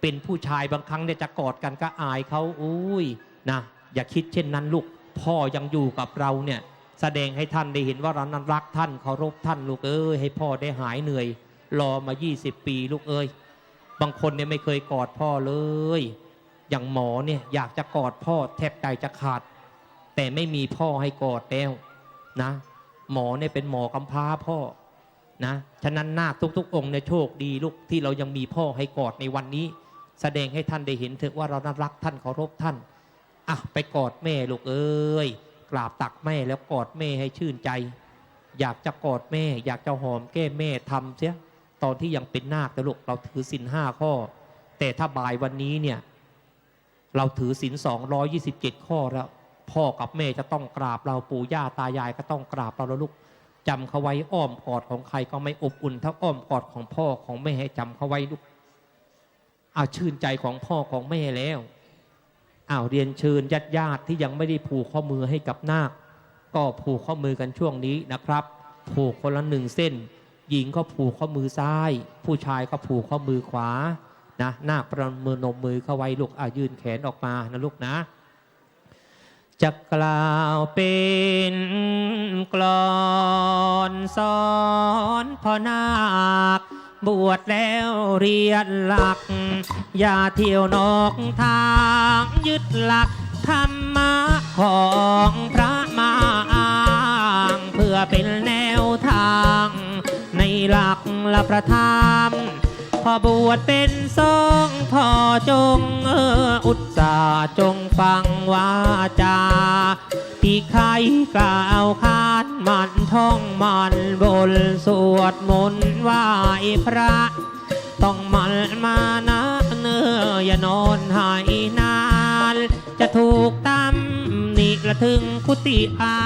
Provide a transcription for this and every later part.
เป็นผู้ชายบางครั้งเนี่ยจะกอดกันก็อายเขาอุ้ยนะอย่าคิดเช่นนั้นลูกพ่อยังอยู่กับเราเนี่ยแสดงให้ท่านได้เห็นว่าเรานั้นรักท่านเคารพท่านลูกเอ้ยให้พ่อได้หายเหนื่อย รอมา 20 ปีลูกเอ้ยบางคนเนี่ยไม่เคยกอดพ่อเลย อย่างหมอเนี่ยอยากจะกอดพ่อแทบใจจะขาด แต่ไม่มีพ่อให้กอดแล้วนะ หมอเนี่ยเป็นหมอกำพร้าพ่อนะฉะนั้นนาคทุก ๆ องค์เนี่ยโชคดีลูกที่เรายังมีพ่อให้กอดในวันนี้ แสดงให้ท่านได้เห็นเถอะว่าเรานั้นรักท่านเคารพท่านอะไปกอดแม่ลูกเอ้ยกราบตักแม่แล้วกอดแม่ให้ชื่นใจ อยากจะกอดแม่ อยากจะหอมแก้มแม่ทำเสียตอนที่ยังเป็นนาคแต่ลูกเราถือศีลห้าข้อ แต่ถ้าบ่ายวันนี้เนี่ย เราถือศีล227ข้อแล้ว พ่อกับแม่จะต้องกราบเราปู่ย่าตายายก็ต้องกราบเราแล้วลูกจำเขาไว้อ้อมกอดของใครก็ไม่อบอุ่นเท่าอ้อมกอดของพ่อของแม่ให้จำเขาไว้ลูก เอาชื่นใจของพ่อของแม่แล้วอ้าวเรียนเชิญญาติญาติที่ยังไม่ได้ผูกข้อมือให้กับนาคก็ผูกข้อมือกันช่วงนี้นะครับ ผูกคนละหนึ่งเส้น หญิงก็ผูกข้อมือซ้าย ผู้ชายก็ผูกข้อมือขวานะนาคประมือนมมือเข้าไว้ลูกอะยื่นแขนออกมานะลูกนะจะกล่าวเป็นกลอนสอนพ่อนาค บวชแล้วเรียนหลัก อย่าเที่ยวนอกทางยึดหลักธรรมะของพระมาอ้างเพื่อเป็นแนวทาง ในหลักละประธรรมพอบวชเป็นสงฆ์พอจงเอออุตสาห์จงฟังวาจา ที่ใครกล่าวขานมันท่องมัน บนสวดมนต์ไหว้พระ ต้องมันมานะเนื้ออย่านอนหายนาน จะถูกตำหนิละถึงคุติอา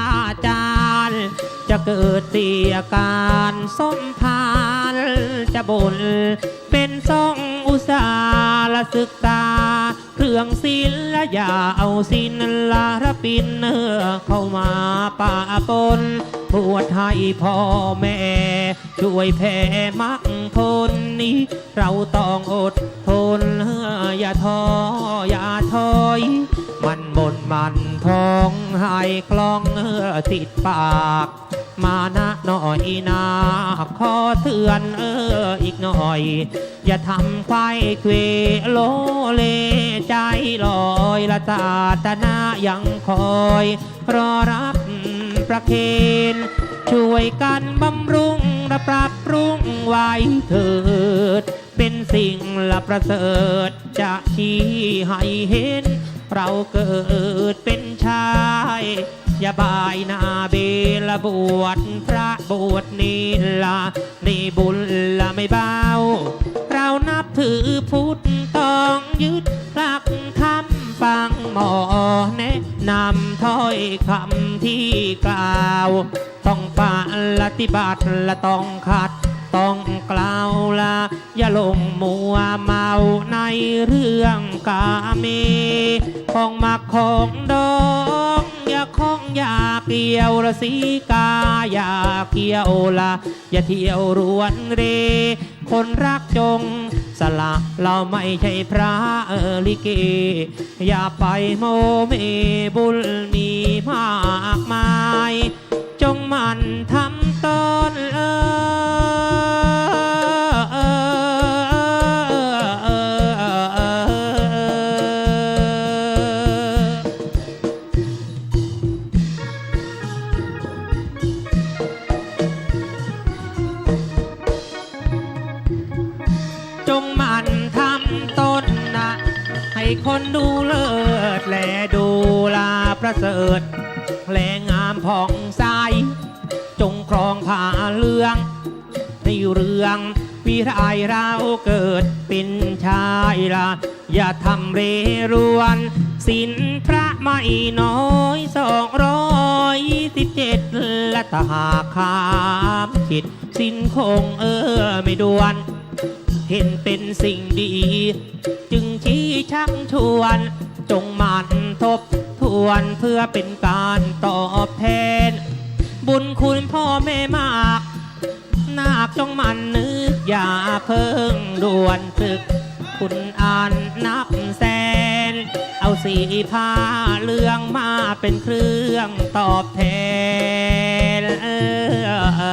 จารย์ จะเกิดเสียการสมพานจะบนเป็นทรงอุตสาหศึกษา รื่องศิลและอย่าเอาสินลาระปินเนื้อเข้ามาป่าปนบวชให้พ่อแม่ ช่วยแผ่มักทนนี้ เราต้องอดทนอย่าท้ออย่าถอย มันบนมันท้องให้คลองเนื้อติดปาก มานะหน่อยนาขอเตือนเอออีกหน่อย อย่าทำควายเควโลเลใจลอยละจาตนายังคอย รอรับประเคนช่วยกันบำรุงและปรับปรุงไว้เถิด เป็นสิ่งละประเสริฐ จะชี้ให้เห็น เราเกิดเป็นชาย อย่าบายนาเบละบวชพระบวชนีละนี่บุญละไม่เบา เรานับถือพุทธต้องยึดหลักคำฟังหมอแนะนำถ้อยคำที่กล่าว ต้องปฏิบัติละต้องขัดต้องกล่าวละอย่าลงมัวเมาในเรื่องกาเม ของมักของดอง อย่าเกี่ยวละสีกา อย่าเกี่ยวละอย่าเที่ยวรวนเร คนรักจงสละเราไม่ใช่พระเออลิเก อย่าไปโมเมบุญมีมากมาย จงมันทำตนเออ ประเสริฐแลงามผ่องใสจงครองผ้าเลืองในเรื่องวิไรเราเกิดเป็นชายละอย่าทำเรรวนสินพระไม่น้อยสองร้อยสิบเจ็ดและตาหากขามคิดสินคงเออไม่ดวน เห็นเป็นสิ่งดี จึงชี้ชักชวน จงมันทบ วนเพื่อเป็นการตอบแทน บุญคุณพ่อแม่มากนาคจงมันนึกอย่าเพิ่งด่วนศึก คุณอ่านนับแสน เอาสีผ้าเลืองมาเป็นเครื่องตอบแทนเออ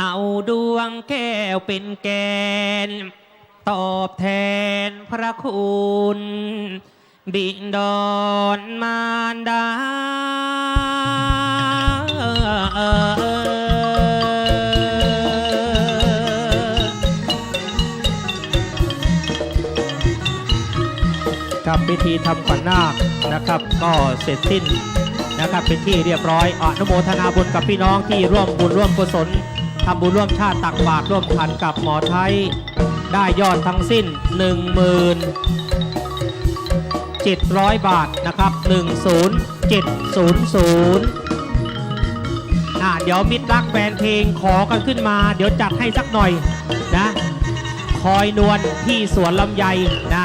เอาดวงแก้วเป็นแกน ตอบแทนพระคุณ บิดอนมารดาครับพิธีทำขวัญนาคนะครับ ก็เสร็จสิ้นนะครับเป็นที่เรียบร้อยอนุโมทนาบุญกับพี่น้องที่ร่วมบุญร่วมกุศลทำบุญร่วมชาติตักบาตรร่วมพันกับหมอไทย ได้ยอดทั้งสิ้น 1 700 บาทนะครับ 10700อ่าเดี๋ยวมิตรรักแฟนเพลงขอกันขึ้นมา เดี๋ยวจัดให้สักหน่อยนะ คอยนวลที่สวนลำไยนะ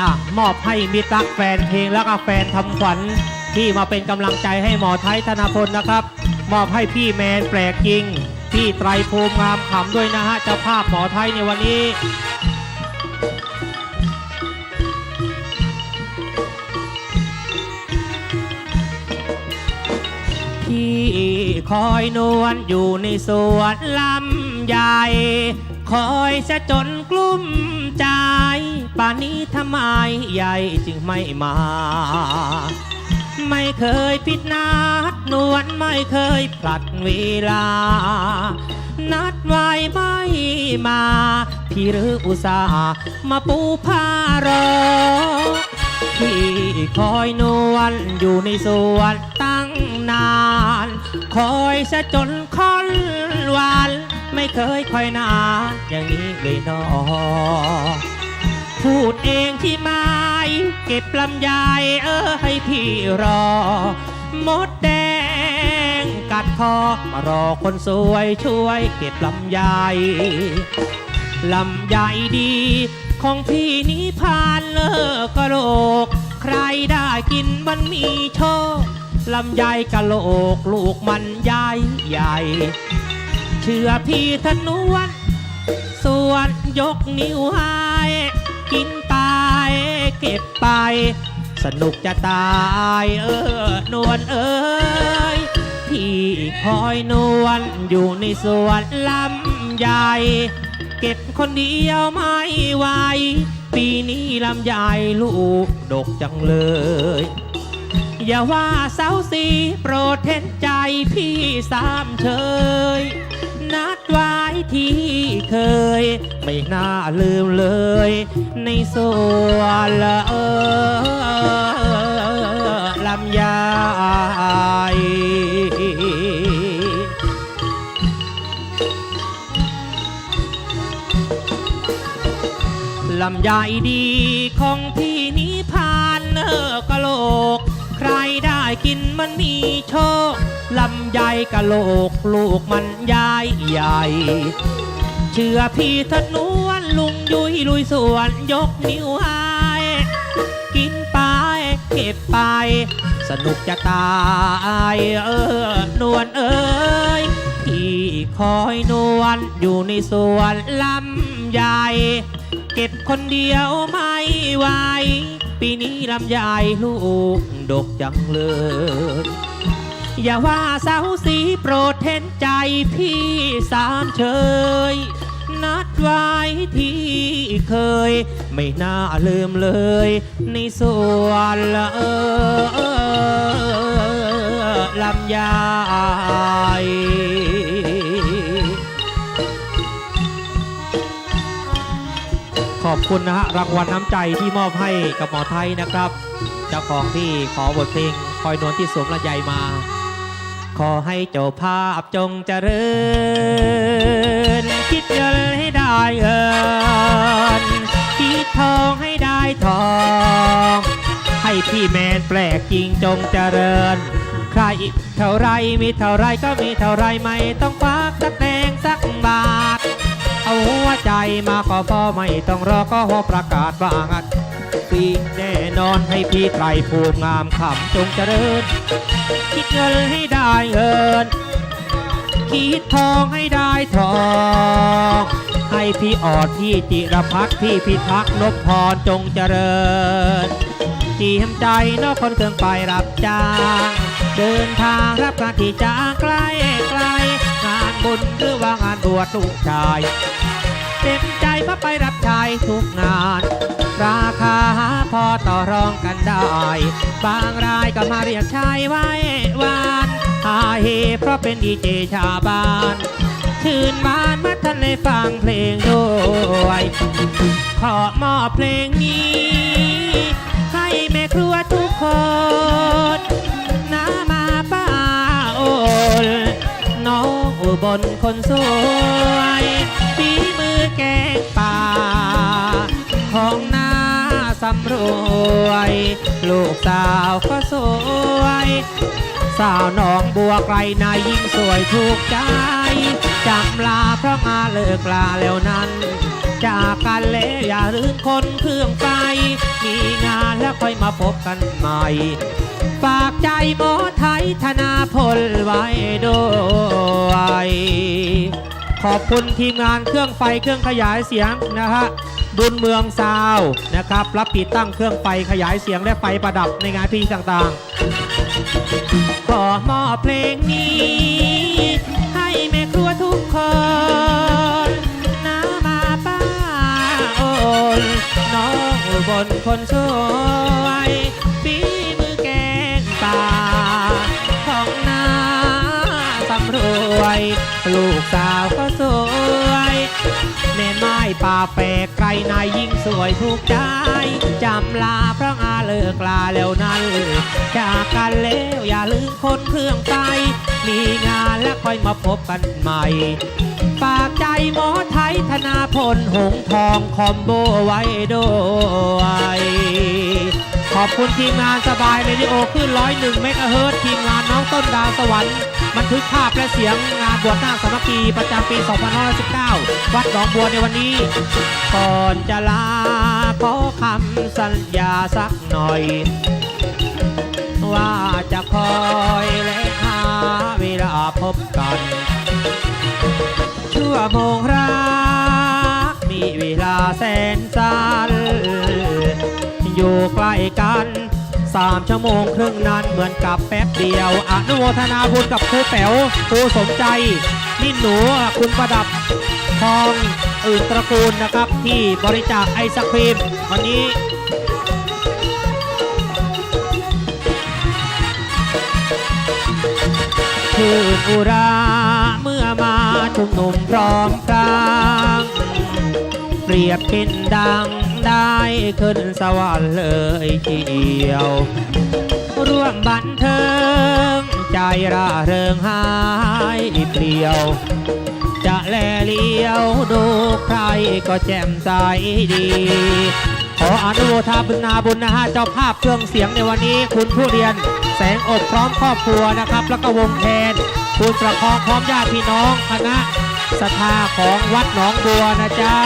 อะมอบให้มิตรรักแฟนเพลงแล้วก็แฟนทำขวัญที่มาเป็นกำลังใจให้หมอไทยธนพลนะครับ มอบให้พี่แมนแปลกจริง พี่ไตรภูมิงามขำด้วยนะฮะเจ้าภาพหมอไทยในวันนี้พี่คอยนวลอยู่ในสวนลำใหญ่ คอยจะจนกลุ้มใจ ป่านนี้ทำไมใหญ่จึงไม่มา ไม่เคยผิดนัดนวล ไม่เคยผลัดเวลา นัดไว้ไม่มา พี่หรืออุตส่าห์มาปูผ้ารอพี่คอยนวลอยู่ในสวนตั้งนาน คอยซะจนค่อนวัน ไม่เคยคอยนานอย่างนี้เลยนอพูดเองที่ไม่เก็บลำไยเออให้พี่รอ มดแด งกัดคอมารอคนสวยช่วยเก็บลำไยลำใหญ่ดี ของพี่นี้ผ่านเลิกกะโหลก ใครได้กินมันมีโชคลำไยกะโหลกลูกมันใหญ่ใหญ่ เชื่อพี่ทนวนส่วนยกนิ้วให้กินไปเก็บไป สนุกจะตายเออนวลเอ้ย พี่คอยนวลอยู่ในสวนลำใหญ่เก็บคนเดียวไม่ไหวปีนี้ลำใหญ่ลูกดกจังเลย อย่าว่าเสาสีโปรดเห็นใจพี่สามเชยนัดไว้ที่เคย ไม่น่าลืมเลย ในสวนละเออลำไยายำไยดีของพี่นี้ผ่านเนอกะโหลก ใครได้กินมันมีโชคลำไยกะโหลกลูกมันยายใหญ่ เชื่อพี่ทนวนลุงยุยลุยสวนยกนิ้วให้กินไปเก็บไป สนุกจะตายเออนวลเอ้ยพี่คอยนวลอยู่ในสวนลำใหญ่ เก็บคนเดียวไม่ไหวปีนี้ลำไยลูกดกจังเลย อย่าว่าสาวสีโปรดเห็นใจพี่สามเชย นัดไว้ที่เคย ไม่น่าลืมเลย ในสวนละเออลำไย อบคุณนะฮะรางวัลน้ำใจที่มอบให้กับหมอไทยนะครับ เจ้าของที่ขอบทเพลงคอยนวลที่สวมละใยมา ขอให้เจ้าภาพจงเจริญ คิดเงินให้ได้เงินคิดทองให้ได้ทอง ให้พี่แมนแปลกจริงจงเจริญ ใครเท่าไรมีเท่าไรก็มีเท่าไรไม่ต้องควักสักแดงสักบาท หัวใจมาขอพ่อไม่ต้องรอก็ประกาศว่างัดปีแน่นอนให้พี่ไตรภูมิงามขำจงเจริญ คิดเงินให้ได้เงิน คิดทองให้ได้ทอง ให้พี่ออดพี่จิรพัฒน์พี่พิทักษ์นพพรจงเจริญจีมใจนอกคนเครื่องไปรับจ้างเดินทางรับการที่จางไกลไกลงานบุญหรือว่างานบวชลูกชาย มาไปรับใช้ทุกงาน ราคาพอต่อรองกันได้ บางรายก็มาเรียกใชายไว้วานหาเฮเพราะเป็นดีเจชาวบ้านชื่นบานเมื่อท่านได้ฟังเพลงด้วยขอมอบเพลงนี้ ให้แม่ครัวทุกคนน้ามาป้าโอนน้องอุบลคนสวยฝี แกงป่า ของน้าสำรวย ลูกสาวก็สวย สาวหนองบัวไกลนายยิ่งสวยถูกใจจำลาเพราะงานเลิกลาแล้วนั้น จากกันแล้วอย่าลืมคนเครื่องไป มีงานแล้วค่อยมาพบกันใหม่ ฝากใจหมอไทยธนาพลไว้ด้วย ขอบคุณทีมงานเครื่องไฟเครื่องขยายเสียงนะฮะบุญเมืองซาวนะครับ รับติดตั้งเครื่องไฟขยายเสียงและไฟประดับในงานพิธีต่างๆขอมอบเพลงนี้ ให้แม่ครัวทุกคนน้ามาป้าโอนน้องอุบนคนสวยฝีมือแกงป่าของน้าสำรวย ลูกสาวก็ ป่าแปกไกลนายยิ่งสวยถูกใจจำลาเพราะอาเลิกลาแล้วนั้นจากกันแล้วอย่าลืมคนเครื่องไป มีงานแล้วค่อยมาพบกันใหม่ฝากใจหมอไทยธนาพลหงทองคอมโบไว้ด้วยขอบคุณทีมงานสบายเรดิโอขึ้นร้อยหนึ่งเมกะเฮิรตซ์ทีมงานน้องต้นดาวสวรรค์บันทึกภาพและเสียง บวชนาคสามัคคีประจำปี 2519 วัดหนองบัวในวันนี้ ก่อนจะลาขอคำสัญญาสักหน่อย ว่าจะคอยและหาเวลาพบกันชั่วโมงรักมีเวลาแสนสั้นอยู่ใกล้กัน สามชั่วโมงครึ่งนั้นเหมือนกับแป๊บเดียวอนุโมทนาบุญกับครูแป๋วครูสมใจนี่หนูคุณประดับทองอื่นตระกูลนะครับ ที่บริจาคไอศครีมวันนี้คืนอุราเมื่อมาชุมนุมพร้อมพราง เปรียบเป็นดังได้ขึ้นสวรรค์เลยทีเดียว ร่วมบันเทิง ใจร่าเริงหายเปลี่ยว จะแลเลี้ยวดูใครก็แจ่มใสดี ขออนุโมทนาบุญนะฮะเจ้าภาพเครื่องเสียงในวันนี้ คุณผู้เรียนแสงอบพร้อมครอบครัวนะครับ แล้วก็วงแคนคุณประคองพร้อมญาติพี่น้องคณะศรัทธาของวัดหนองบัวนะจ๊ะ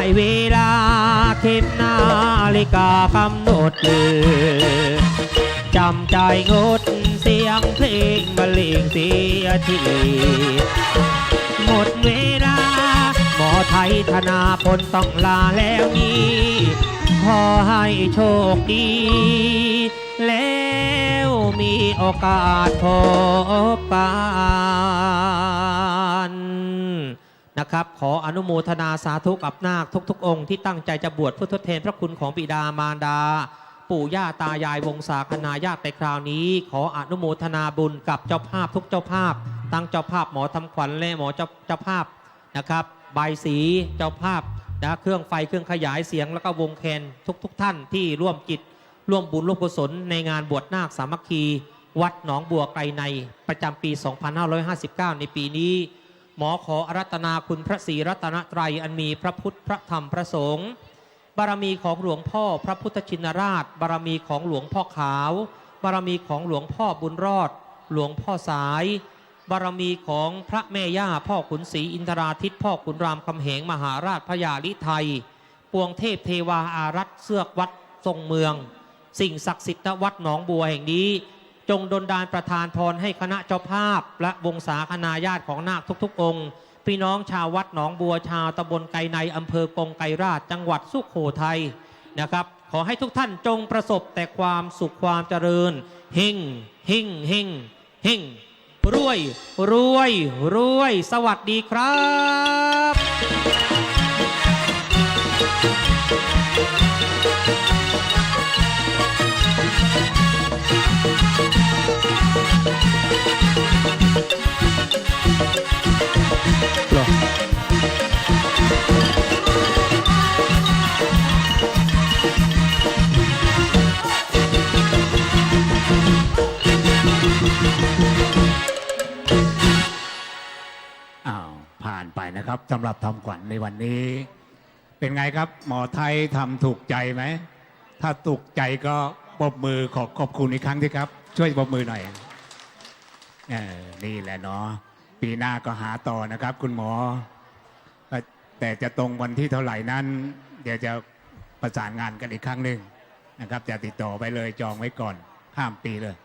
ได้เวลาเข็มนาฬิกากำหนดจำใจงดเสียงเพลงบรรเลงเสียทีหมดเวลาหมอไทยธนาพลต้องลาแล้วนี้ขอให้โชคดี แล้วมีโอกาสพบกัน นะครับ ขออนุโมทนาสาธุกับนาคทุกๆ องค์ที่ตั้งใจจะบวชเพื่อทดแทนพระคุณของบิดามารดา ปู่ย่าตายายวงศาคณาญาติในคราวนี้ ขออนุโมทนาบุญกับเจ้าภาพทุกเจ้าภาพ ตั้งเจ้าภาพหมอทำขวัญและหมอเจ้าเจ้าภาพนะครับใบสีเจ้าภาพนะเครื่องไฟเครื่องขยายเสียงแล้วก็วงแคนทุกๆทท่านที่ร่วมกิจร่วมบุญร่วมกุศลในงานบวชนาคสามัคคี วัดหนองบัวไกลในประจำปี 2559 ในปีนี้ หมอขออารัตนาคุณพระศรีรัตนตรัยอันมีพระพุทธพระธรรมพระสงฆ์บารมีของหลวงพ่อพระพุทธชินราช บารมีของหลวงพ่อขาว บารมีของหลวงพ่อบุญรอด หลวงพ่อสาย บารมีของพระแม่ย่าพ่อขุนศรีอินทราทิตพ่อขุนรามคำแหงมหาราชพญาลิไทย ปวงเทพเทวาอารัตน์เสือกวัดทรงเมือง สิ่งศักดิ์สิทธิ์ณวัดหนองบัวแห่งนี้ จงดลดานประทานพรให้คณะเจ้าภาพ และวงศาคณาญาติของนาคทุกๆ องค์ พี่น้องชาววัดหนองบัวชาวตำบลไกในอำเภอกงไกรราชจังหวัดสุโขทัยนะครับ ขอให้ทุกท่านจงประสบแต่ความสุขความเจริญเฮงเฮงเฮงเฮงรวยรวยรวย สวัสดีครับ อ้าวผ่านไปนะครับสำหรับทำขวัญในวันนี้ เป็นไงครับ หมอไทยทำถูกใจไหม ถ้าถูกใจก็ปรบมือขอขอบคุณอีกครั้งที่ครับ ช่วยปรบมือหน่อย เออนี่แหละเนาะปีหน้าก็หาต่อนะครับ คุณหมอ แต่จะตรงวันที่เท่าไหร่นั้น เดี๋ยวจะประสานงานกันอีกครั้งหนึ่งนะครับ จะติดต่อไปเลยจองไว้ก่อนข้ามปีเลย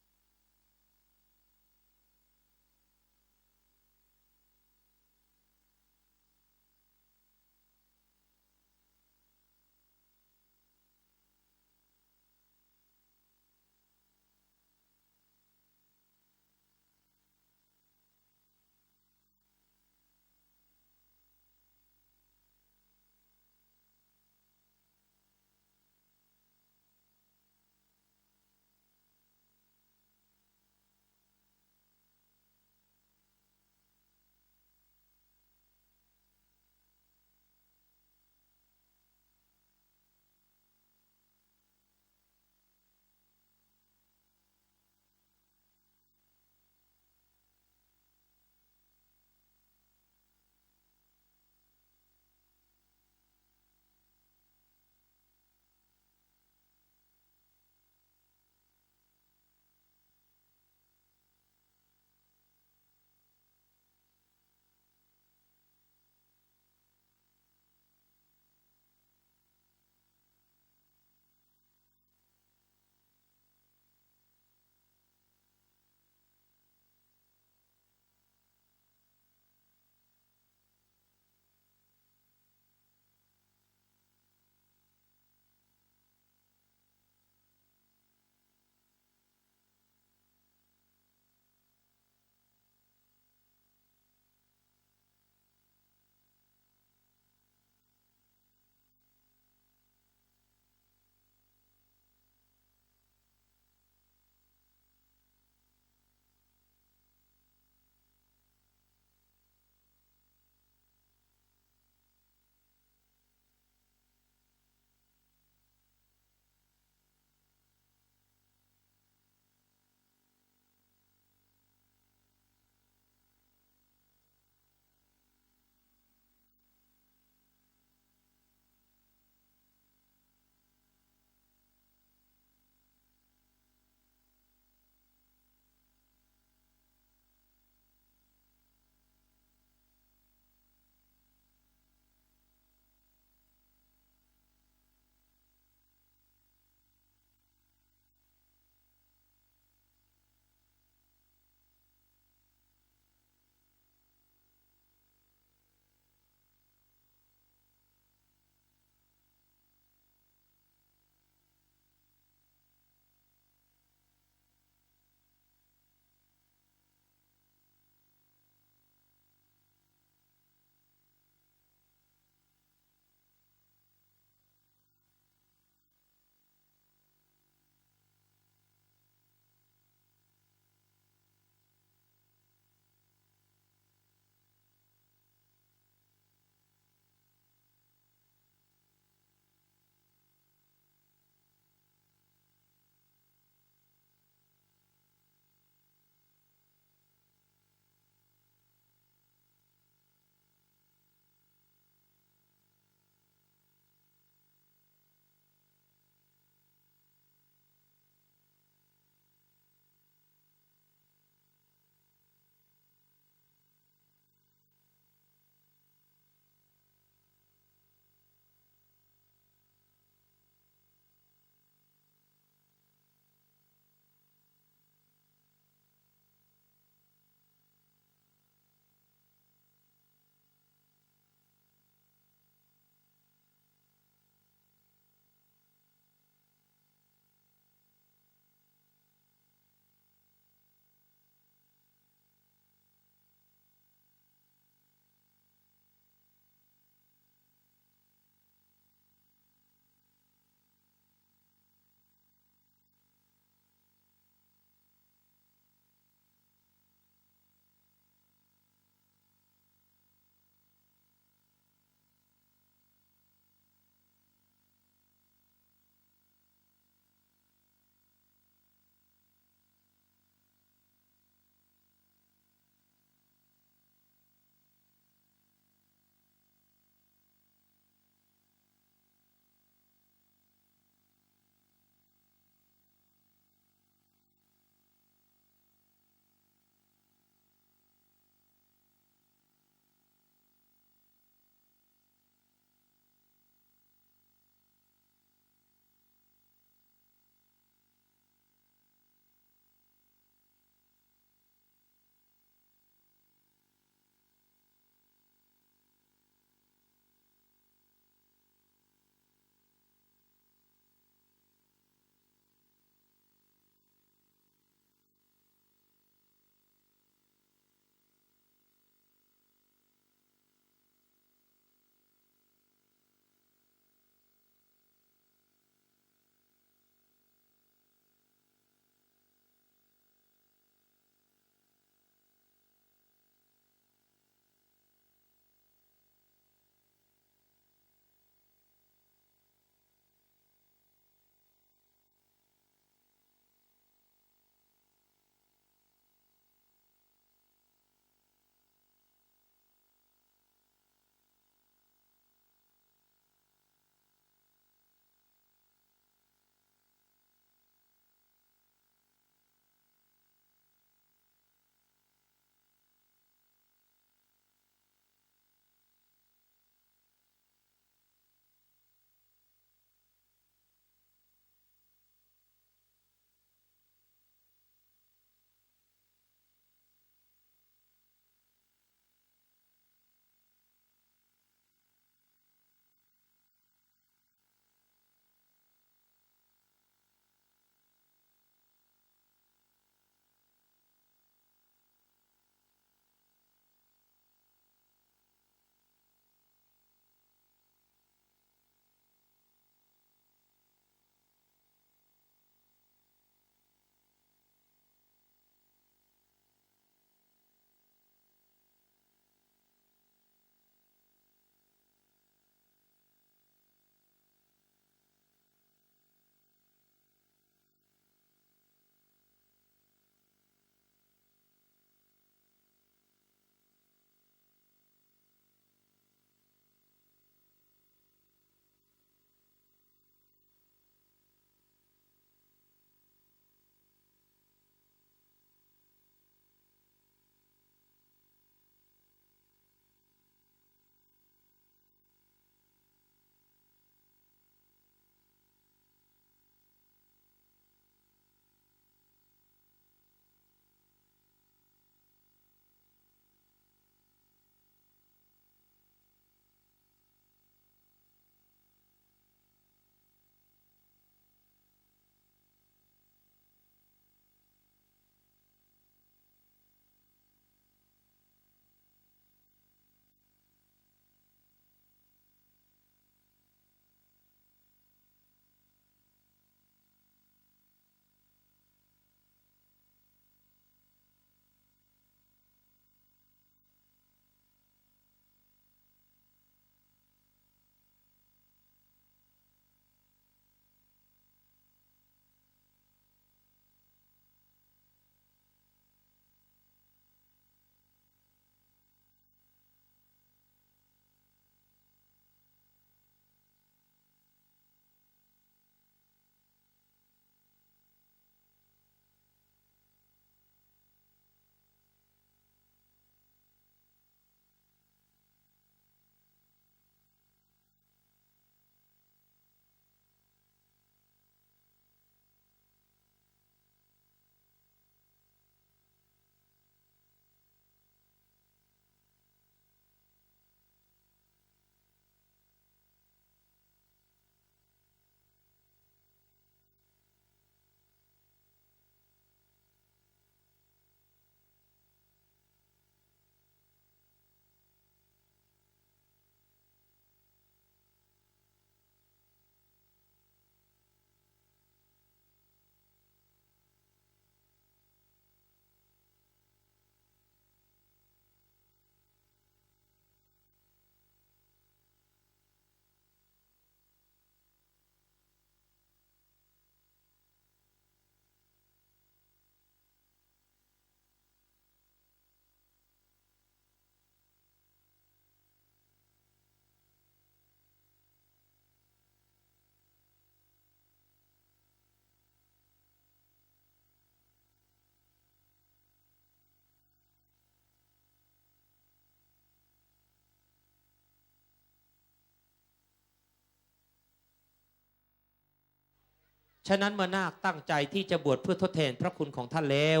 ฉะนั้นเมื่อนาคตั้งใจที่จะบวชเพื่อทดแทนพระคุณของท่านแล้ว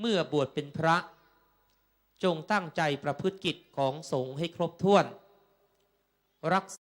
เมื่อบวชเป็นพระ จงตั้งใจประพฤติกิจของสงฆ์ให้ครบถ้วน รัก